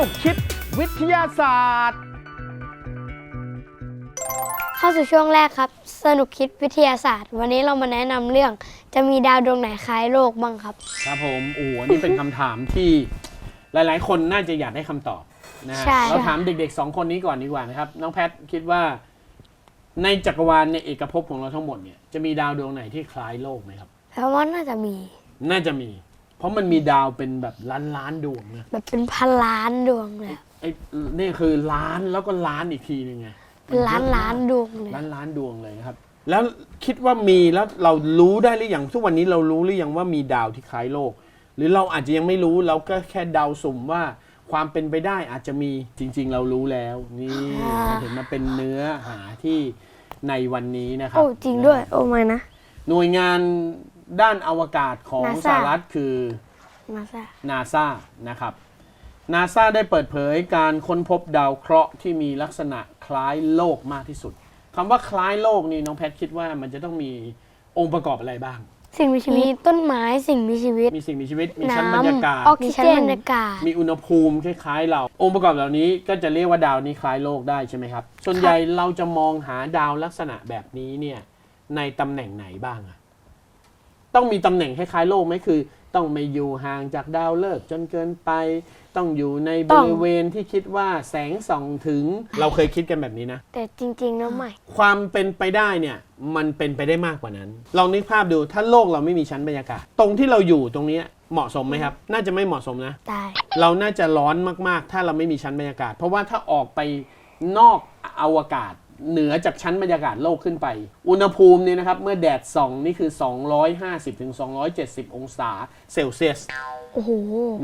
นุกคิดวิทยาศาสตร์ เข้าสู่ช่วงแรกครับ สนุกคิดวิทยาศาสตร์ วันนี้เรามาแนะนำเรื่องจะมีดาวดวงไหนคล้ายโลกบ้างครับ ครับผมโอ้โหอันนี่เป็นคำถามที่หลาย ๆ คนน่าจะอยากได้คำตอบนะฮะใช่ เราถามเด็กๆสองคนนี้ก่อนดีกว่านะครับ น้องแพทคิดว่าในจักรวาลในเอกภพของเราทั้งหมดเนี่ยจะมีดาวดวงไหนที่คล้ายโลกไหมครับเพราะว่าน่าจะมี น่าจะมี เพราะมันมีดาวเป็นแบบล้านล้านๆดวงนะแบบเป็นพันล้านดวงเลยอะไอ้นี่คือล้านแล้วก็ล้านอีกทีนึงไงเป็นล้านล้านดวงเลย ล้านล้านดวงเลยนะครับ แล้วคิดว่ามีแล้วเรารู้ได้หรือยังทุกวันนี้เรารู้หรือยังว่ามีดาวที่คล้ายโลก หรือเราอาจจะยังไม่รู้เราก็แค่เดาสุ่มว่าความเป็นไปได้อาจจะมีจริง ๆ เรารู้แล้วนี่มันถึงมาเป็นเนื้อหาที่ในวันนี้นะครัโอ้จริงด้วย โอ้ไม่นะ หน่วยงาน ด้านอวกาศของ NASA สหรัฐคือมาซะนาซานะครับนาซาได้เปิดเผยการค้นพบดาวเคราะห์ที่มีลักษณะคล้ายโลกมากที่สุดคำว่าคล้ายโลกนี่น้องแพทคิดว่ามันจะต้องมีองค์ประกอบอะไรบ้าง สิ่งมีชีวิตมีต้นไม้สิ่งมีชีวิต มีสิ่งมีชีวิตมีชั้นบรรยากาศออกซิเจนบรรยากาศ มีอุณหภูมิคล้ายๆ เรา องค์ประกอบเหล่านี้ก็จะเรียกว่าดาวนี้คล้ายโลกได้ใช่ไหมครับ ส่วนใหญ่เราจะมองหาดาวลักษณะแบบนี้เนี่ยในตำแหน่งไหนบ้างอะ ต้องมีตำแหน่งคล้ายๆโลกไหมคือ ต้องไม่อยู่ห่างจากดาวฤกษ์จนเกินไป ต้องอยู่ในบต้องริเวณที่คิดว่าแสงส่องถึงเราเคยคิดกันแบบนี้นะ แต่จริงๆแล้วไม่ ความเป็นไปได้เนี่ยมันเป็นไปได้มากกว่านั้น ลองนึกภาพดูถ้าโลกเราไม่มีชั้นบรรยากาศ ตรงที่เราอยู่ตรงเนี้ยเหมาะสมไหมครับ น่าจะไม่เหมาะสมนะตายเราน่าจะร้อนมากๆ ถ้าเราไม่มีชั้นบรรยากาศ เพราะว่าถ้าออกไปนอกอวกาศ เหนือจากชั้นบรรยากาศโลกขึ้นไป อุณหภูมิเนี่ยนะครับ เมื่อแดดส่องนี่คือ 250ถึง270 องศาเซลเซียส โอ้โห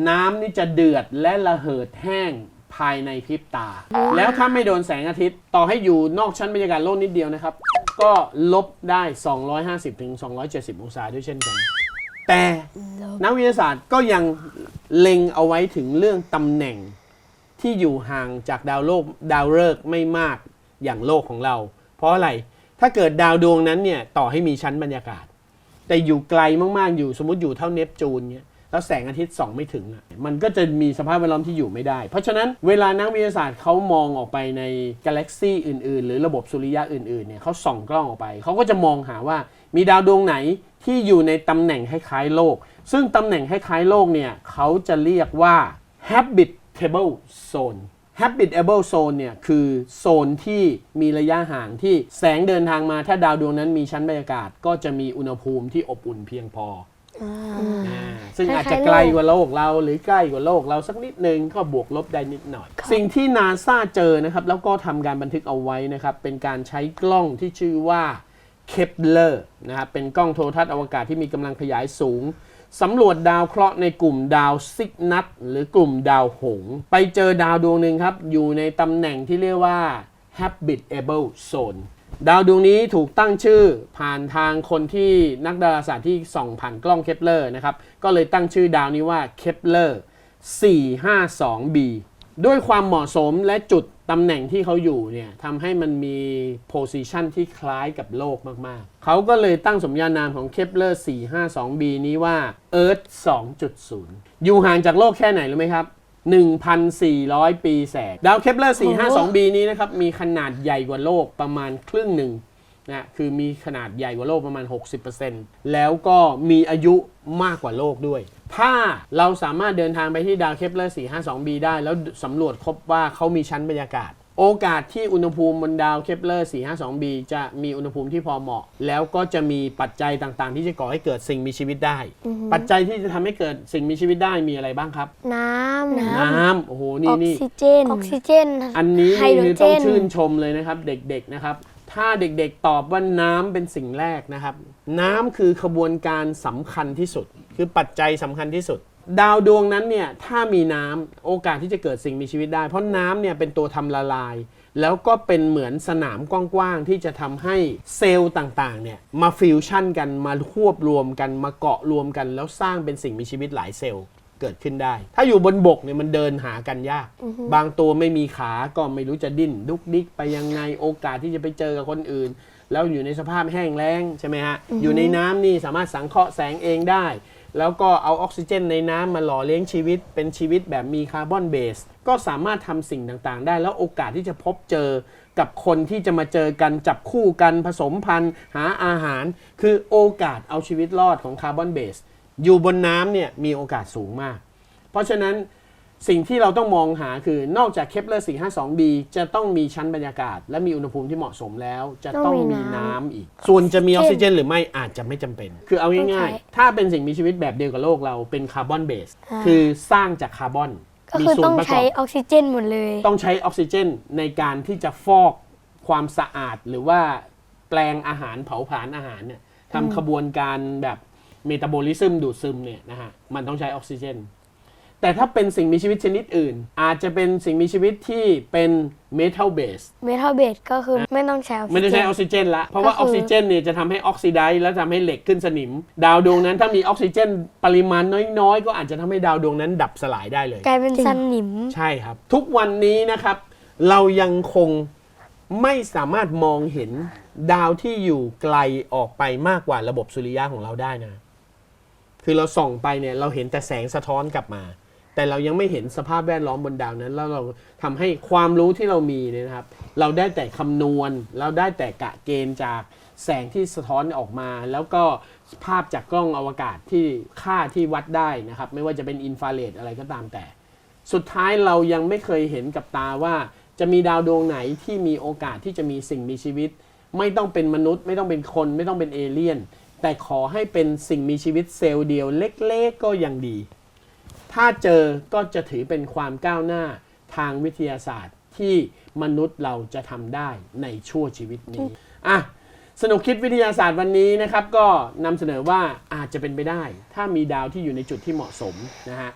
น้ำนี่จะเดือดและระเหิดแห้งภายในพริบตา แล้วถ้าไม่โดนแสงอาทิตย์ ต่อให้อยู่นอกชั้นบรรยากาศโลกนิดเดียวนะครับ ก็ลบได้ 250ถึง270 องศาด้วยเช่นกัน แต่นักวิทยาศาสตร์ก็ยังเล็งเอาไว้ถึงเรื่องตำแหน่งที่อยู่ห่างจากดาวโลกดาวฤกษ์ไม่มาก อย่างโลกของเรา เพราะอะไรถ้าเกิดดาวดวงนั้นเนี่ยต่อให้มีชั้นบรรยากาศ แต่อยู่ไกลมากๆอยู่สมมติอยู่เท่าเนปจูนเนี่ยแล้วแสงอาทิตย์ส่องไม่ถึงมันก็จะมีสภาพแวดล้อมที่อยู่ไม่ได้ เพราะฉะนั้นเวลานักวิทยาศาสตร์เขามองออกไปในกาแล็กซีอื่นๆ หรือระบบสุริยะอื่นๆเนี่ยเขาส่องกล้องออกไป เขาก็จะมองหาว่ามีดาวดวงไหนที่อยู่ในตำแหน่งคล้ายๆโลก ซึ่งตำแหน่งคล้ายๆโลกเนี่ยเขาจะเรียกว่า habitable zone habitable zone เนี่ยคือโซนที่มีระยะห่างที่แสงเดินทางมา ถ้าดาวดวงนั้นมีชั้นบรรยากาศ ก็จะมีอุณหภูมิที่อบอุ่นเพียงพออ่าซึ่งอาจจะไกลกว่าโลกเราหรือใกล้กว่าโลกเราสักนิดนึงก็บวกลบได้นิดหน่อย สิ่งที่นาซาเจอนะครับ แล้วก็ทำการบันทึกเอาไว้นะครับ เป็นการใช้กล้องที่ชื่อว่าเคปเลอร์นะครับเป็นกล้องโทรทัศน์อวกาศที่มีกำลังขยายสูง สำรวจดาวเคราะห์ในกลุ่มดาวซิกนัตหรือกลุ่มดาวหงส์ไปเจอดาวดวงหนึ่งครับ อยู่ในตำแหน่งที่เรียกว่า habitable zone ดาวดวงนี้ถูกตั้งชื่อผ่านทางคนที่นักดาราศาสตร์ที่ส่องผ่านกล้องเคปเลอร์นะครับ ก็เลยตั้งชื่อดาวนี้ว่าเคปเลอร์ 452b ด้วยความเหมาะสมและจุดตำแหน่งที่เขาอยู่เนี่ยทำให้มันมีโพซิชันที่คล้ายกับโลกมาก ๆ เขาก็เลยตั้งสมญานามของเคปเลอร์ 452b นี้ว่า Earth 2.0 อยู่ห่างจากโลกแค่ไหนรู้ไหมครับ 1,400 ปีแสกดาวเคปเลอร์ 452b นี้นะครับ มีขนาดใหญ่กว่าโลกประมาณครึ่งหนึ่งนะคือมีขนาดใหญ่กว่าโลกประมาณ 60%แล้วก็มีอายุมากกว่าโลกด้วย ถ้าเราสามารถเดินทางไปที่ดาวเคปเลอร์ 452b ได้ แล้วสำรวจพบว่าเขามีชั้นบรรยากาศ โอกาสที่อุณหภูมิบนดาวเคปเลอร์ 452b จะมีอุณหภูมิที่พอเหมาะ แล้วก็จะมีปัจจัยต่างๆ ที่จะก่อให้เกิดสิ่งมีชีวิตได้ปัจจัยที่จะทำให้เกิดสิ่งมีชีวิตได้มีอะไรบ้างครับ น้ำน้ำโอ้โหอนี่อกนี่ ซิเจน ออกซิเจน อันนี้ไฮโดรคือเจต้องน ชื่นชมเลยนะครับเด็กๆนะครับ ถ้าเด็กๆตอบว่าน้ำเป็นสิ่งแรกนะครับ น้ำคือขบวนการสำคัญที่สุด คือปัจจัยสำคัญที่สุด ดาวดวงนั้นเนี่ยถ้ามีน้ำโอกาสที่จะเกิดสิ่งมีชีวิตได้ เพราะน้ำเนี่ยเป็นตัวทำละลาย แล้วก็เป็นเหมือนสนามกว้างๆที่จะทำให้เซลล์ต่างๆเนี่ยมาฟิวชั่นกันมาควบรวมกันมาเกาะรวมกัน แล้วสร้างเป็นสิ่งมีชีวิตหลายเซลล์ เกิดขึ้นได้ ถ้าอยู่บนบกเนี่ยมันเดินหากันยาก บางตัวไม่มีขาก็ไม่รู้จะดิ้นดุกดิกไปยังไงโอกาสที่จะไปเจอกับคนอื่น แล้วอยู่ในสภาพแห้งแล้งใช่ไหมฮะอยู่ในน้ำนี่สามารถสังเคราะห์แสงเองได้ แล้วก็เอาออกซิเจนในน้ำมาหล่อเลี้ยงชีวิต เป็นชีวิตแบบมีคาร์บอนเบสก็สามารถทำสิ่งต่างๆ ได้ แล้วโอกาสที่จะพบเจอกับคนที่จะมาเจอกันจับคู่กันผสมพันธุ์หาอาหาร คือโอกาสเอาชีวิตรอดของคาร์บอนเบส อยู่บนน้ำเนี่ยมีโอกาสสูงมาก เพราะฉะนั้นสิ่งที่เราต้องมองหาคือนอกจากเคปเลอร์ 452b จะต้องมีชั้นบรรยากาศ และมีอุณหภูมิที่เหมาะสมแล้ว จะต้องมีน้ำอีก ส่วนจะมีออกซิเจนหรือไม่อาจจะไม่จำเป็น คือเอาง่ายๆ ถ้าเป็นสิ่งมีชีวิตแบบเดียวกับโลกเราเป็นคาร์บอนเบสคือสร้างจากคาร์บอนก็มีคือส่วต้นองประกใช้อบออกซิเจนหมดเลย ต้องใช้ออกซิเจนในการที่จะฟอกความสะอาดหรือว่าแปลงอาหารเผาผลาญอาหารเนี่ยทำขบวนการแบบ เมตาบอลิซึมดูดซึมเนี่ยนะฮะมันต้องใช้ออกซิเจน แต่ถ้าเป็นสิ่งมีชีวิตชนิดอื่น อาจจะเป็นสิ่งมีชีวิตที่เป็นเมทัลเบสเมทัลเบสก็คือไม่ต้องใช้ออกซิเจน ไม่ได้ใช้ออกซิเจนละเพราะว่าก็อคืออกซิเจนเนี่ยจะทำให้ออกซิไดซ์แล้วทำให้เหล็กขึ้นสนิม ดาวดวงนั้นถ้ามีออกซิเจน ปริมาณน้อยๆ ก็อาจจะทำให้ดาวดวงนั้นดับสลายได้เลย กลายเป็นสนิม ใช่ครับ ทุกวันนี้นะครับ เรายังคงไม่สามารถมองเห็นดาวที่อยู่ไกลออกไปมากกว่าระบบสุริยะของเราได้นะ คือเราส่องไปเนี่ยเราเห็นแต่แสงสะท้อนกลับมา แต่เรายังไม่เห็นสภาพแวดล้อมบนดาวนั้น แล้วเราทำให้ความรู้ที่เรามีเนี่ยนะครับ เราได้แต่คำนวณ เราได้แต่กะเกณฑ์จากแสงที่สะท้อนออกมา แล้วก็ภาพจากกล้องอวกาศที่ค่าที่วัดได้นะครับ ไม่ว่าจะเป็นอินฟราเรดอะไรก็ตามแต่ สุดท้ายเรายังไม่เคยเห็นกับตาว่าจะมีดาวดวงไหนที่มีโอกาสที่จะมีสิ่งมีชีวิต ไม่ต้องเป็นมนุษย์ ไม่ต้องเป็นคน ไม่ต้องเป็นเอเลี่ยน แต่ขอให้เป็นสิ่งมีชีวิตเซลล์เดียวเล็กๆก็ยังดี ถ้าเจอก็จะถือเป็นความก้าวหน้าทางวิทยาศาสตร์ที่มนุษย์เราจะทำได้ในชั่วชีวิตนี้ อะ สนุกคิดวิทยาศาสตร์วันนี้นะครับ ก็นำเสนอว่าอาจจะเป็นไปได้ ถ้ามีดาวที่อยู่ในจุดที่เหมาะสมนะฮะ